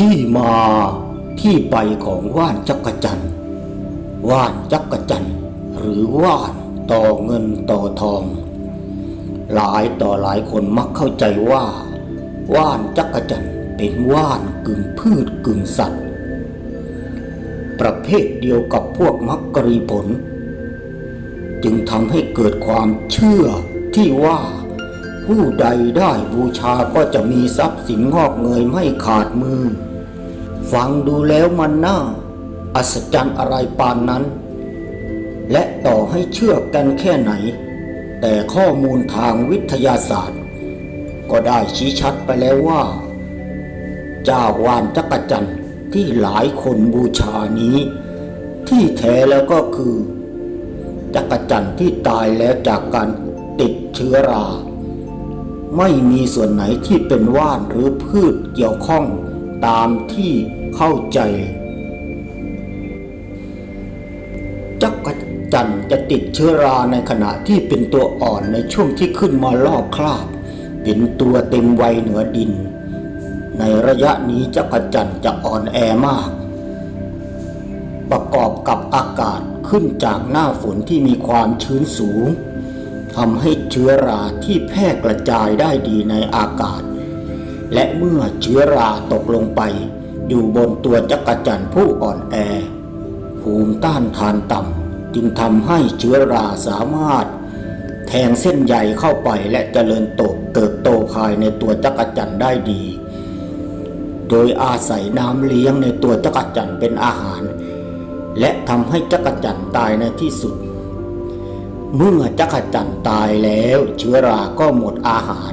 ที่มาที่ไปของว่านจักรจันว่านจักรจันหรือว่านต่อเงินต่อทอง หลายต่อหลายคนมักเข้าใจว่าว่านจักรจันเป็นว่านกึ่งพืชกึ่งสัตว์ ประเภทเดียวกับพวกมักกรีผล จึงทำให้เกิดความเชื่อที่ว่า ผู้ใดได้บูชาก็จะมีทรัพย์สินงอกเงยไม่ขาดมือ ฟังดูแล้วมันน่า อัศจรรย์อะไรปานนั้น และต่อให้เชื่อกันแค่ไหน แต่ข้อมูลทางวิทยาศาสตร์ ก็ได้ชี้ชัดไปแล้วว่าเจ้าวานจักรจันทร์ที่หลายคนบูชานี้ ที่แท้แล้วก็คือ จักรจันทร์ที่ตายแล้วจากการติดเชื้อรา ไม่มีส่วนไหนที่เป็นว่านหรือพืชเกี่ยวข้องตามที่เข้าใจ จักรจันจะติดเชื้อราในขณะที่เป็นตัวอ่อนในช่วงที่ขึ้นมาลอกคราบ เป็นตัวเต็มวัยเหนือดิน ในระยะนี้จักรจันจะอ่อนแอมาก ประกอบกับอากาศขึ้นจากหน้าฝนที่มีความชื้นสูง ทำให้เชื้อราที่แพร่กระจายได้ดีในอากาศ และเมื่อเชื้อราตกลงไป อยู่บนตัวจักรจันทร์ผู้อ่อนแอ ภูมิต้านทานต่ำจึงทำให้เชื้อราสามารถ แทงเส้นใยเข้าไปและเจริญโตเติบโตภายในตัวจักรจันทร์ได้ดี โดยอาศัยน้ำเลี้ยงในตัวจักรจันทร์เป็นอาหาร และทำให้จักรจันทร์ตายในที่สุด เมื่อจักรจันทร์ตายแล้วเชื้อราก็หมดอาหาร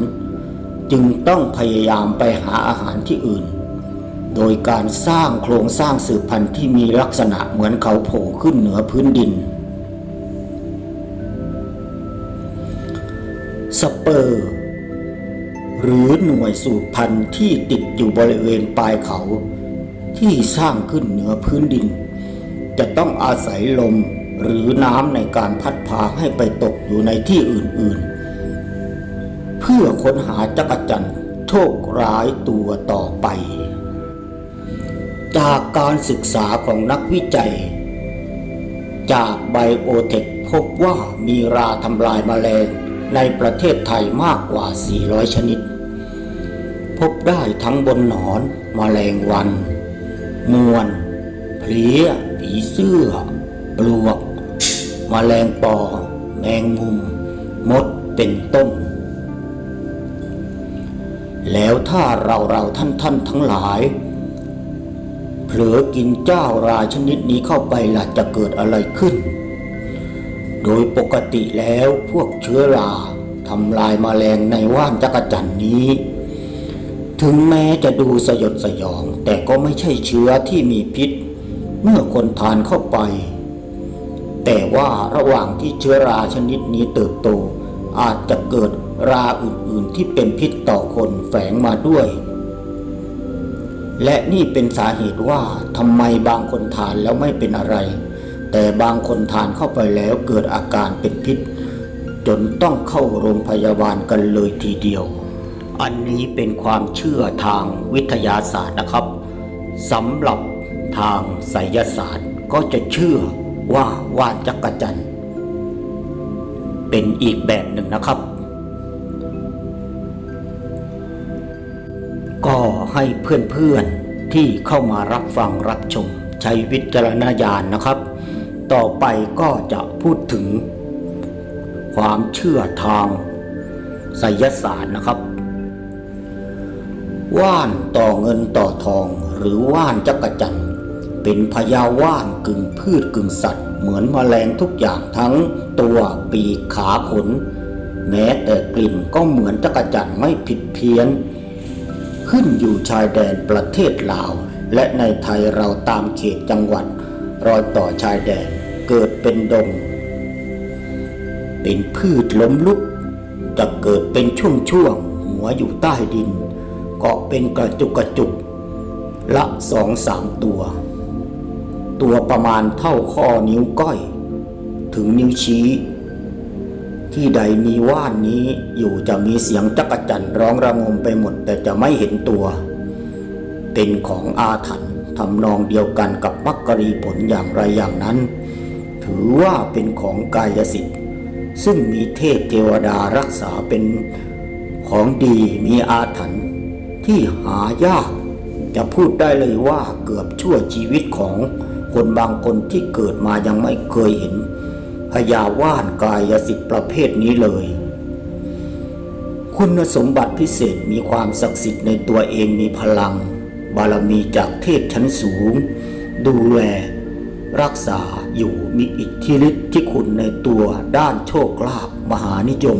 จึงต้องพยายามไปหาอาหารที่อื่น โดยการสร้างโครงสร้างสืบพันธุ์ที่มีลักษณะเหมือนเขาโผล่ขึ้นเหนือพื้นดิน สเปอร์ หรือหน่วยสูบพันธุ์ที่ติดอยู่บริเวณปลายเขา ที่สร้างขึ้นเหนือพื้นดิน จะต้องอาศัยลม หรือน้ำในการพัดพาให้ไปตกอยู่ในที่อื่นๆ เพื่อค้นหาจักรจันทร์โชคร้ายตัวต่อไป จากการศึกษาของนักวิจัย จากไบโอเทคพบว่ามีราทำลายแมลงในประเทศไทยมากกว่า 400 ชนิด พบได้ทั้งบนหนอนมแมลงวัน มวน เพลี้ยผีเสื้อ ปลวก มแมลงปอ แมงมุม มดเป็นต้น แล้วถ้าเราเราท่านท่านทั้งหลาย เผลอกินเจ้าราชนิดนี้เข้าไปล่ะจะเกิดอะไรขึ้น โดยปกติแล้วพวกเชื้อราทำลายมาแมลงในว่านจักจั่นนี้ ถึงแม้จะดูสยดสยอง แต่ก็ไม่ใช่เชื้อที่มีพิษ เมื่อคนทานเข้าไป แต่ว่าระหว่างที่เชื้อราชนิดนี้เติบโต อาจจะเกิดราอื่นๆที่เป็นพิษต่อคนแฝงมาด้วย และนี่เป็นสาเหตุว่าทำไมบางคนทานแล้วไม่เป็นอะไร แต่บางคนทานเข้าไปแล้วเกิดอาการเป็นพิษ จนต้องเข้าโรงพยาบาลกันเลยทีเดียว อันนี้เป็นความเชื่อทางวิทยาศาสตร์นะครับสำหรับทางไสยศาสตร์ก็จะเชื่อ ว่าว่านจักรจันทร์เป็นอีกแบบหนึ่งนะครับ ก็ให้เพื่อนๆที่เข้ามารับฟังรับชมใช้วิจารณญาณนะครับ ต่อไปก็จะพูดถึง ความเชื่อทางไสยศาสตร์นะครับ ว่านต่อเงินต่อทองหรือว่านจักรจันทร์ เป็นพญาว่านกึ่งพืชกึ่งสัตว์ เหมือนมแมลงทุกอย่างทั้งตัวปีกขาขน แม้แต่กลิ่นก็เหมือนจักจันไม่ผิดเพี้ยน ขึ้นอยู่ชายแดนประเทศลาว และในไทยเราตามเขตจังหวัด รอยต่อชายแดนเกิดเป็นดง เป็นพืชล้มลุก จะเกิดเป็นช่วงๆหัวอยู่ใต้ดิน เกาะเป็นกระจุกกระจุกละสองสามตัว ตัวประมาณเท่าข้อนิ้วก้อย ถึงนิ้วชี้ ที่ใดมีว่านนี้อยู่จะมีเสียงจักจั่นร้องระงมไปหมด แต่จะไม่เห็นตัว เป็นของอาถรรพ์ทำนองเดียวกันกับมักกรีผลอย่างไรอย่างนั้น ถือว่าเป็นของกายสิทธิ์ ซึ่งมีเทพเทวดารักษาเป็นของดีมีอาถรรพ์ที่หายาก จะพูดได้เลยว่าเกือบชั่วชีวิตของ คนบางคนที่เกิดมายังไม่เคยเห็นพญาว่านกายสิทธิ์ประเภทนี้เลย คุณสมบัติพิเศษมีความศักดิ์สิทธิ์ในตัวเองมีพลัง บารมีจากเทพชั้นสูง ดูแล รักษาอยู่มีอิทธิฤทธิ์ที่คุณในตัวด้านโชคลาภมหานิยม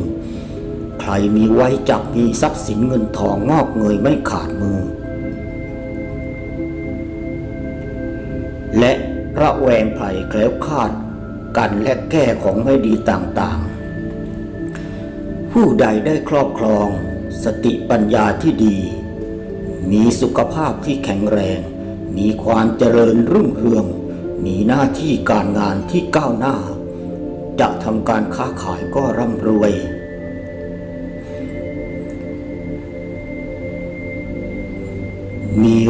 ใครมีไว้จับมีทรัพย์สินเงินทองงอกเงยไม่ขาดมือ และระแวงภัยแคล้วคาดกันและแก้ของไม่ดีต่างๆ ผู้ใดได้ครอบครอง สติปัญญาที่ดี มีสุขภาพที่แข็งแรง มีความเจริญรุ่งเรือง มีหน้าที่การงานที่ก้าวหน้า จะทำการค้าขายก็ร่ำรวย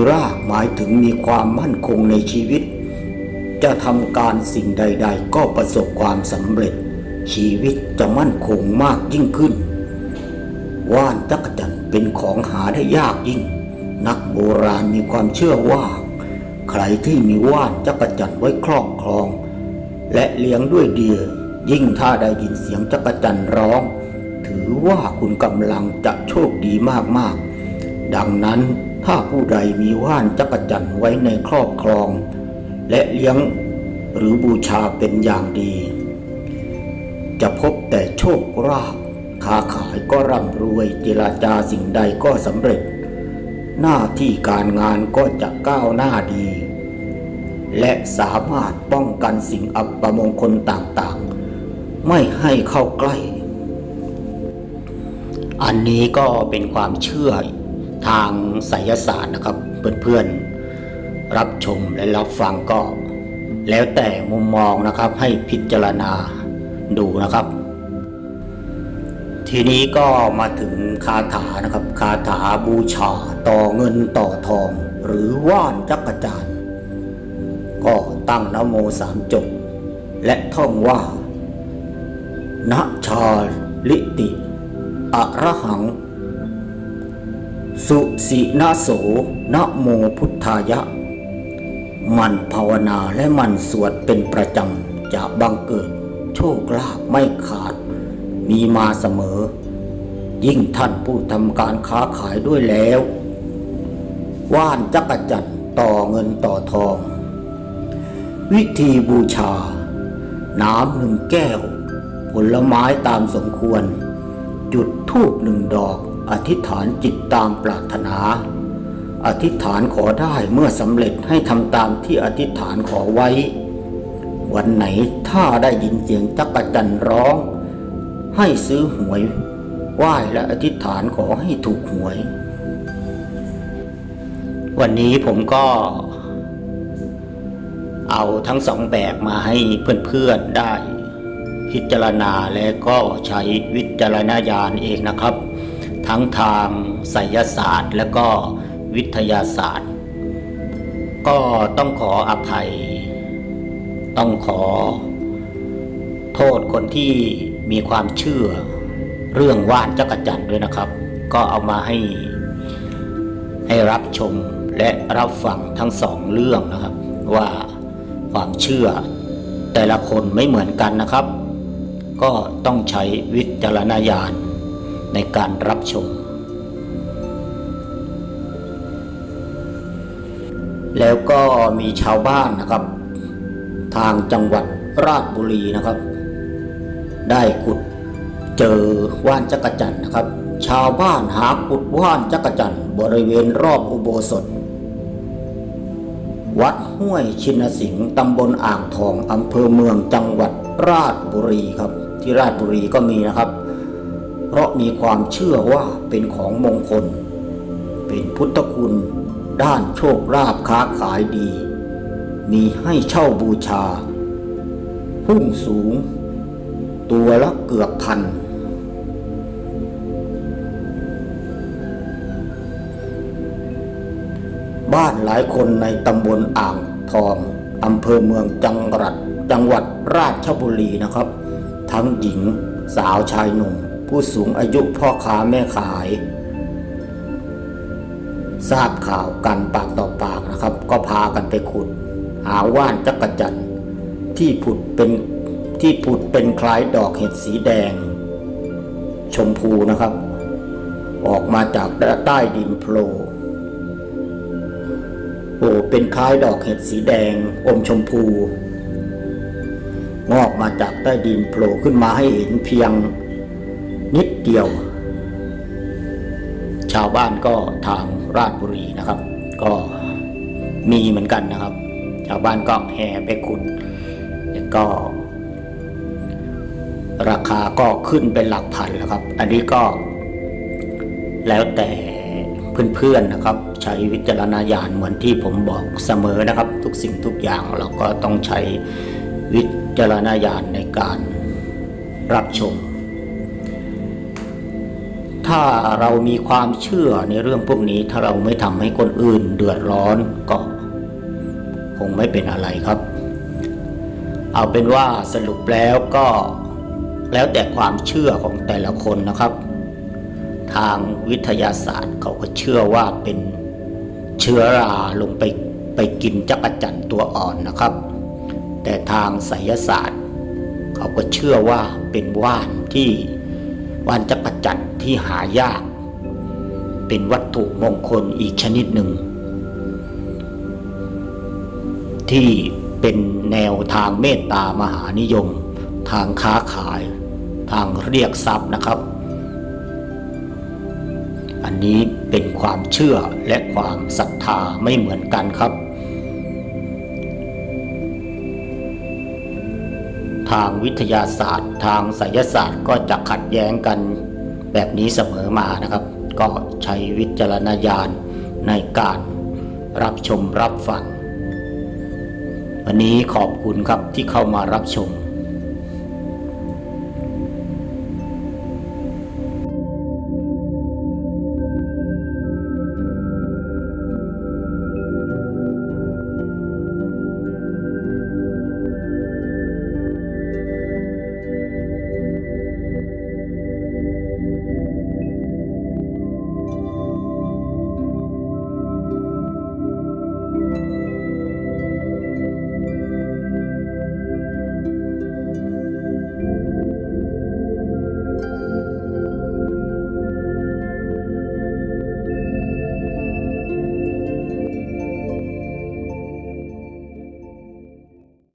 รากหมายถึงมีความมั่นคงในชีวิต จะทำการสิ่งใด ๆ ก็ประสบความสำเร็จ ชีวิตจะมั่นคงมากยิ่งขึ้น ว่านจักรจันเป็นของหาได้ยากยิ่ง นักโบราณมีความเชื่อว่า ใครที่มีว่านจักรจันไว้ครอบครอง และเลี้ยงด้วยเดียยิ่งถ้าได้ยินเสียงจักรจันร้อง ถือว่าคุณกำลังจะโชคดีมากๆ ดังนั้น ถ้าผู้ใดมีว่านจักรจันไว้ในครอบครอง และเลี้ยงหรือบูชาเป็นอย่างดี จะพบแต่โชคราภค้าขายก็ร่ำรวยเจรจาสิ่งใดก็สำเร็จ หน้าที่การงานก็จะก้าวหน้าดี และสามารถป้องกันสิ่งอัปมงคลต่างๆ ไม่ให้เข้าใกล้ อันนี้ก็เป็นความเชื่อ ทางไสยศาสตร์นะครับ เพื่อนๆรับชมและรับฟังก็ แล้วแต่มุมมองนะครับให้พิจารณาดูนะครับ ทีนี้ก็มาถึงคาถานะครับ คาถาบูชาต่อเงินต่อทอง หรือว่านจักรจานก็ตั้งนโมสามจบ และท่องว่านะชาลิติอะระหัง สุสีนาโสนะโมพุทธายะ มันภาวนาและมันสวดเป็นประจำจะบังเกิด โชคลาภไม่ขาด มีมาเสมอ ยิ่งท่านผู้ทำการค้าขายด้วยแล้ว ว่านจักรจันทร์ต่อเงินต่อทอง วิธีบูชา น้ำหนึ่งแก้ว ผลไม้ตามสมควร จุดธูปหนึ่งดอก อธิษฐานจิตตามปรารถนา อธิษฐานขอได้เมื่อสำเร็จให้ทำตามที่อธิษฐานขอไว้ วันไหนถ้าได้ยินเสียงจักรจันร์ร้อง ให้ซื้อหวยไหว้และอธิษฐานขอให้ถูกหวย วันนี้ผมก็เอาทั้งสองแบบมาให้เพื่อนๆได้พิจารณาและก็ใช้วิจารณญาณเองนะครับ ทั้งทางไสยศาสตร์และก็วิทยาศาสตร์ ก็ต้องขออภัย ต้องขอ โทษคนที่มีความเชื่อ เรื่องว่านจักรจันทร์ด้วยนะครับ ก็เอามาให้ ให้รับชมและรับฟังทั้งสองเรื่องนะครับ ว่าความเชื่อ แต่ละคนไม่เหมือนกันนะครับ ก็ต้องใช้วิจารณญาณ ในการรับชม แล้วก็มีชาวบ้านนะครับ ทางจังหวัดราชบุรีนะครับ ได้ขุดเจอว่านจักรจันนะครับ ชาวบ้านหาขุดว่านจักรจันบริเวณรอบอุโบสถ วัดห้วยชินสิงห์ตำบลอ่างทองอำเภอเมืองจังหวัดราชบุรีครับ ที่ราชบุรีก็มีนะครับ ราะมีความเชื่อว่าเป็นของมงคล เป็นพุทธคุณ ด้านโชคลาภค้าขายดี มีให้เช่าบูชา พุ่งสูง ตัวละเกือบพัน บ้านหลายคนในตำบลอ่างทองอำเภอเมืองจังหวัดจังหวัดราชบุรีนะครับ ทั้งหญิงสาวชายหนุ่ม ผู้สูงอายุพ่อค้าแม่ขาย ทราบข่าวกันปากต่อปากนะครับ ก็พากันไปขุด หาว่านจักรจันที่ผุดเป็นที่ผุดเป็นคล้ายดอกเห็ดสีแดง ชมพูนะครับ ออกมาจากใต้ดินโพลโอ้เป็นคล้ายดอกเห็ดสีแดงอมชมพู งอกมาจากใต้ดินโผล่ขึ้นมาให้เห็นเพียง นิดเดียว ชาวบ้านก็ทางราชบุรีนะครับ ก็มีเหมือนกันนะครับ ชาวบ้านก็แห่ไปขุดแล้วก็ ราคาก็ขึ้นเป็นหลักพันแล้วครับ อันนี้ก็ แล้วแต่เพื่อนๆนะครับ ใช้วิจารณญาณเหมือนที่ผมบอกเสมอนะครับ ทุกสิ่งทุกอย่างเราก็ต้องใช้วิจารณญาณในการรับชม ถ้าเรามีความเชื่อในเรื่องพวกนี้ ถ้าเราไม่ทำให้คนอื่นเดือดร้อนก็คงไม่เป็นอะไรครับ เอาเป็นว่าสรุปแล้วก็แล้วแต่ความเชื่อของแต่ละคนนะครับ ทางวิทยาศาสตร์เขาก็เชื่อว่าเป็นเชื้อราลงไปไปกินจักรจันตัวอ่อนนะครับ แต่ทางไสยศาสตร์ เขาก็เชื่อว่าเป็นว่านที่ ว่านจักรจันทร์ที่หายาก เป็นวัตถุมงคลอีกชนิดหนึ่ง ที่เป็นแนวทางเมตตามหานิยม ทางค้าขาย ทางเรียกทรัพย์นะครับ อันนี้เป็นความเชื่อและความศรัทธาไม่เหมือนกันครับ ทางวิทยาศาสตร์ ทางไสยศาสตร์ก็จะขัดแย้งกันแบบนี้เสมอมานะครับ ก็ใช้วิจารณญาณในการรับชมรับฟัง วันนี้ขอบคุณครับที่เข้ามารับชม